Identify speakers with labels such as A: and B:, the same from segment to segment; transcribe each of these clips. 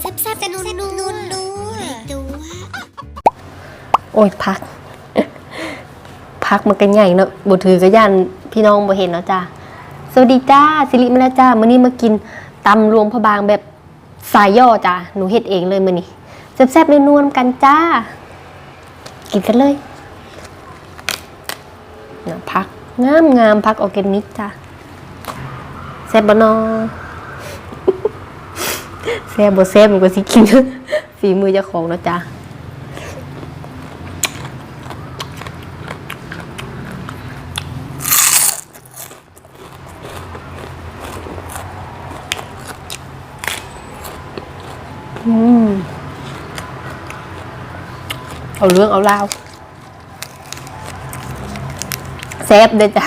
A: แซ่บแซ่บนุ่นนุ่นนุ่นตัว
B: โอ้ยพัก พักมันกันใหญ่เนอะบุถือก็ยันพี่น้องบ่เห็นเนาะจ้าสวัสดีจ้าสิริมาแล้วจ้ามื้อนี้มากินตำรวมพะบางแบบสายย่อจ้าหนูเฮ็ดเองเลยมื้อนี้แซ่บๆนวลๆกันจ้า กินกันเลยนะพักงามงามพักออร์แกนิกจ้าแซ่บบนะ แซ่บบ่แซ่บมันก็สิกินฝีมือเจ้าของนะจ้าอืมเอาเรื่องเอาเล่าวแซฟเด้อจ้ะ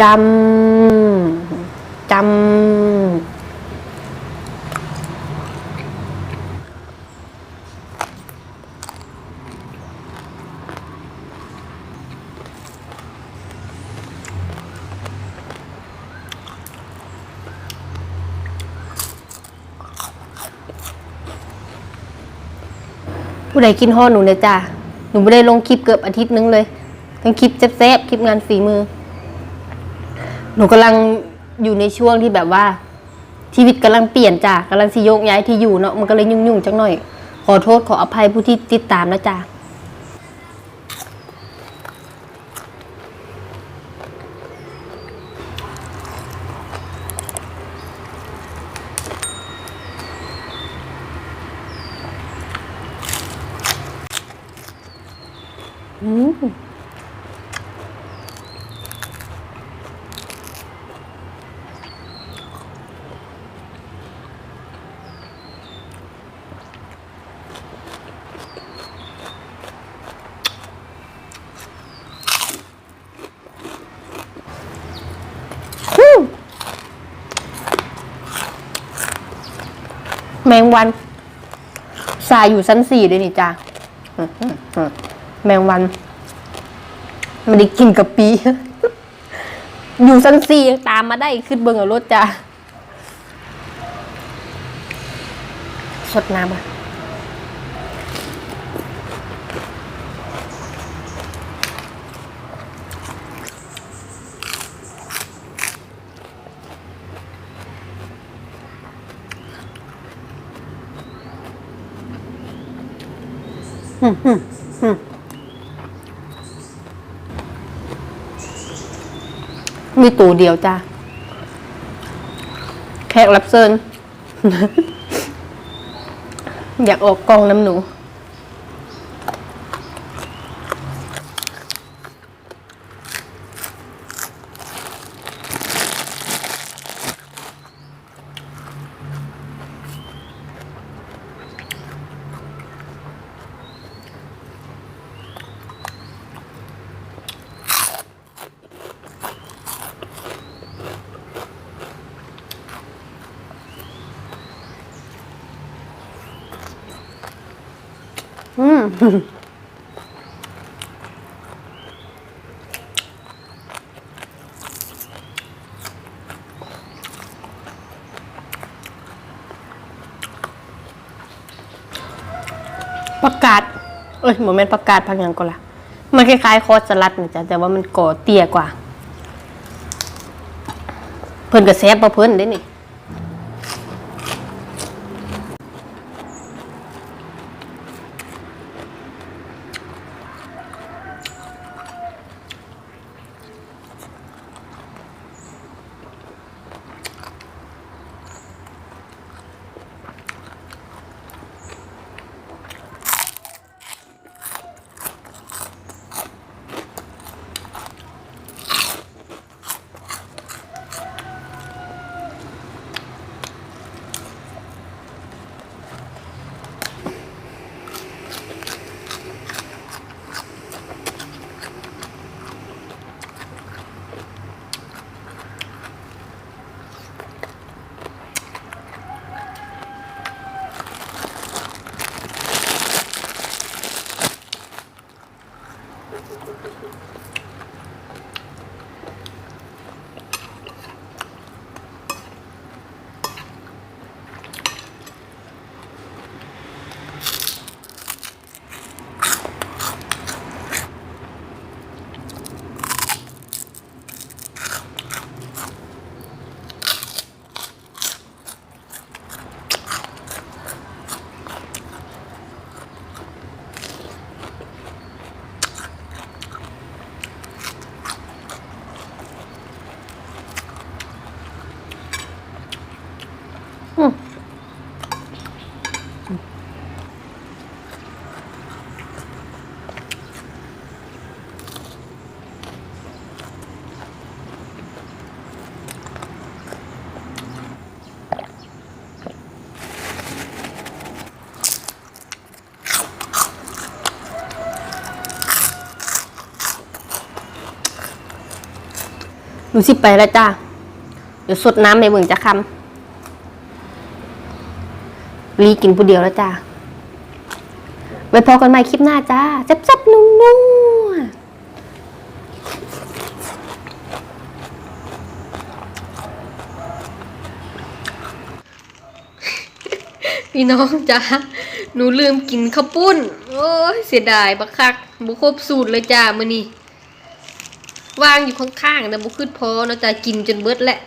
B: จำ จำผู้ใดกินห่อหนูเนี่ยจ้ะหนูไม่ได้ลงคลิปเกือบอาทิตย์นึงเลยทั้งคลิปแซ่บๆคลิปงานฝีมือ หนูกำลัง อยู่ในช่วงที่แบบว่า ชีวิตกำลังเปลี่ยนจ้ะกำลังสิโยกย้ายที่อยู่เนาะมันก็เลยยุ่งๆจังหน่อย ขอโทษขออภัยผู้ที่ติดตามนะจ้ะอืม แมงวัน สายอยู่ชั้นสี่ด้วยนี่จ้าแมงวันไม่ได้กินกับปี อยู่ชั้นสี่ยังตามมาได้ขึ้นเบิงเอารถจ้าสดน้ำอะ มีตูเดียวจ้าแขกรับเชิญอยากออกกองน้ำหนู อืมประกาศ เอ้ยโมเมนประกาศพังยังก็ละมันคล้ายๆ คอสสลัดนะจ๊ะ แต่ว่ามันก่อเตี้ยกว่า เพิ่นกับแซบบ่เพิ่นได้นี่ หนูสิไปแล้วจ้า เดี๋ยวสดน้ำในเบิ่งจะคำรีกินผู้เดียวแล้วจ้า ไว้พอกันใหม่คลิปหน้าจ้าแซ่บๆนุ่มๆพี่น้องจ้าหนูลืมกินข้าวปุ้น โอ้ยเสียดายบักคักบุคบสูตรเลยจ้ามื้อนี้ วางอยู่ข้างๆแต่บุขึ้นพอเนาะจะกินจนเบิดแหละ